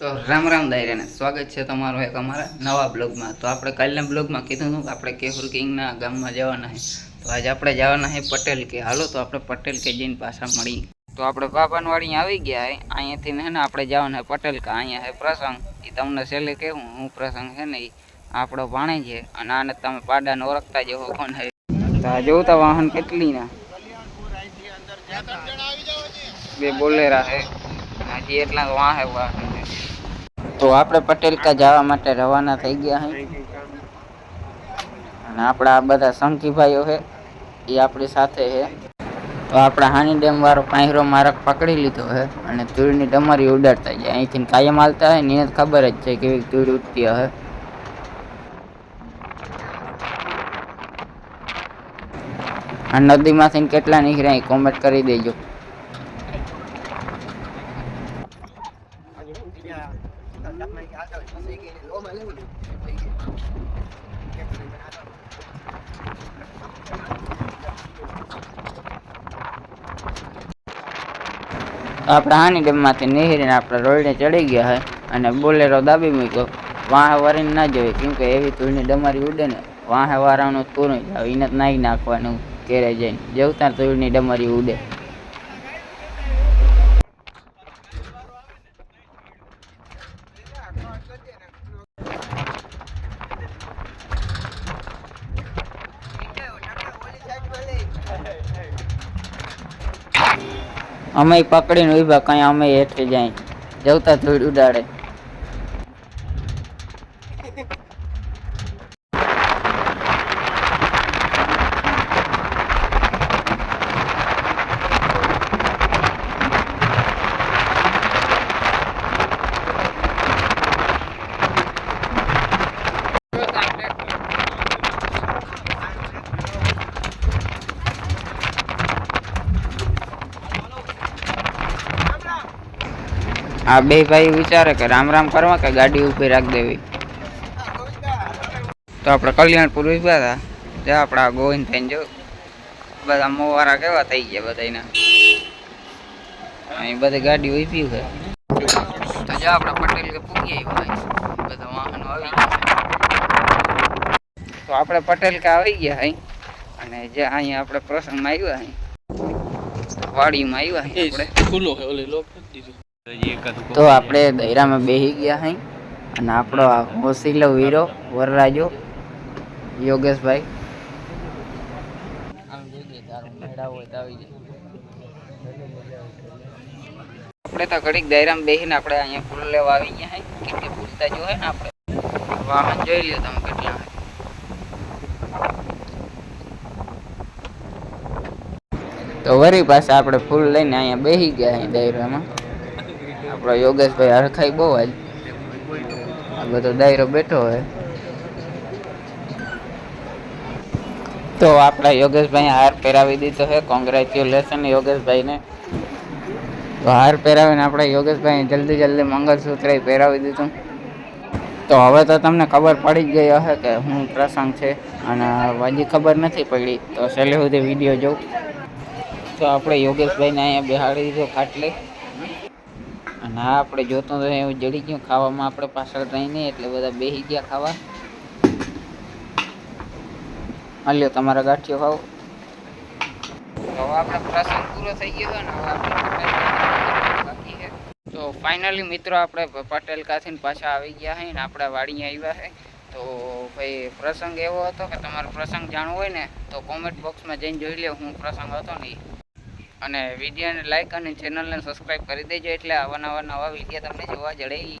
તો રામ રામ દાયરાને સ્વાગત છે તમારો એક અમારા નવા બ્લોગમાં. તો આપણે કાલના બ્લોગમાં કીધું હતું કે આપણે કેહુર કિંગના ગામમાં જવાના છે તો આજે આપણે જવાના છે પટેલ કે. હાલો તો આપણે પટેલ કે જઈને પાછા મળી તો આપણે બાબાનવાડી આવી ગયા હે. અહીંયાથી ને આપણે જવાના પટેલ કે. અહીંયા છે પ્રસંગ. એ તમને છેલ્લે કહેવું હું પ્રસંગ છે ને એ આપણો ભાણે છે અને આને તમે પાડાને ઓળખતા જેવો કોણ છે તો આ જોતા વાહન કેટલી ના બે બોલેરા છે હજી એટલા વાહે વાહન તો આપણે પટેલ કા જવા માટે રવાના થઈ ગયા હઈ અને આપણા આ બધા સંખીભાઈઓ છે એ આપણી સાથે છે તો આપણે હાની ડેમ વાળો પાંહરો મારક પકડી લીધો છે અને ધૂળની ડમરી ઉડાડતા જાય અહીંથી કાયમ હાલતા હોય ને ખબર જ છે કેવી ધૂળ ઉડતી હે. આ નદીમાંથી કેટલા નીકળ્યા એ કોમેન્ટ કરી દેજો. આપણે હાની ડેમમાંથી નીકળીને આપણે રોડને ચડી ગયા હોય અને બોલેરો દાબી મૂક્યો. વાહ વરીને ના જોઈએ કેમ કે એવી તુળની ડમારી ઉડે ને, વાહે વારાનું પૂરું જાવ એને જ નાહી નાખવાનું, ઘેરે જઈને. જેવતા તુળની ડમારી ઉડે. અમે પકડીને ઊભા કાંઈ અમે હેઠે જાય. જવતા ધૂળ ઉડાડે. આ બે ભાઈ વિચારે કે રામ રામ કરવા કે ગાડી ઊભી રાખી દેવી તો આપણે કલ્યાણપુર ઉભા હતા ત્યાં આપણા ગોવિંદ થઈને જો બધા મોવારા કેવા થઈ ગયા બધાના અહીં બધી ગાડી ઊભી છે તો જો આપણે પટેલ કે પૂગી આવ્યા બધા વાહનો આવી ગયા તો આપણે પટેલ કે આવી ગયા અહીં અને જે અહીંયા આપણે પ્રસંગમાં આવ્યા અહીં વાડીમાં આવ્યા અહીં આપણે ખુલ્લો છે ઓલી લોક નથી દીધું તો આપણે દૈરામાં બેસી ગયા હઈ અને આપણો આ હોસીલો વીરો વરરાજો યોગેશભાઈ આપણે તો ઘડીક દાયરામાં બેસીને આપણે અહીંયા ફૂલ લેવા આવી ગયા હે કેમ કે ફૂલતા જો હે ને આપણે વાહન જોઈ લ્યો તમે કેટલા હે તો વરી પાસે આપણે ફૂલ લઈને અહીંયા બેસી ગયા અહીં દાયરામાં આપણો યોગેશભાઈ હરખાઈ બહુ જ આ બધો ડાયરો બેઠો હોય. તો આપણા યોગેશભાઈ હાર પહેરાવી દીધો છે. કોંગ્રેચ્યુલેશન યોગેશભાઈને. તો હાર પહેરાવીને આપણે યોગેશભાઈ જલ્દી જલ્દી મંગળસૂત્ર પહેરાવી દીધું. તો હવે તો તમને ખબર પડી જ ગઈ હશે કે હું પ્રસંગ છે અને હજી ખબર નથી પડી. તો છેલ્લે સુધી વીડિયો જોઉં તો આપણે યોગેશભાઈને અહીંયા બિહાડી દીધો ખાટલે. અને આ આપણે જોતું તો એવું જડી ગયું ખાવામાં આપણે પાછળ રહી નહીં એટલે બધા બેસી ગયા ખાવા હાલ્યો તમારા ગાંઠિયો ખાવ તો હવે આપણે પ્રસંગ પૂરો થઈ ગયો છે ને હવે આપણે બાકી છે તો ફાઇનલી મિત્રો આપણે પ- પટેલ કાથીને પાછા આવી ગયા છે ને આપણે વાડીએ આવ્યા છે તો ભાઈ પ્રસંગ એવો હતો કે તમારો પ્રસંગ જાણવો હોય ને તો કોમેન્ટ બોક્સમાં જઈને જોઈ લે હું પ્રસંગ હતો ને ઈ. અને વિડીયોને લાઈક અને ચેનલને સબસ્ક્રાઈબ કરી દેજો એટલે આવા નવા નવા વીડિયો તમને જોવા જડે.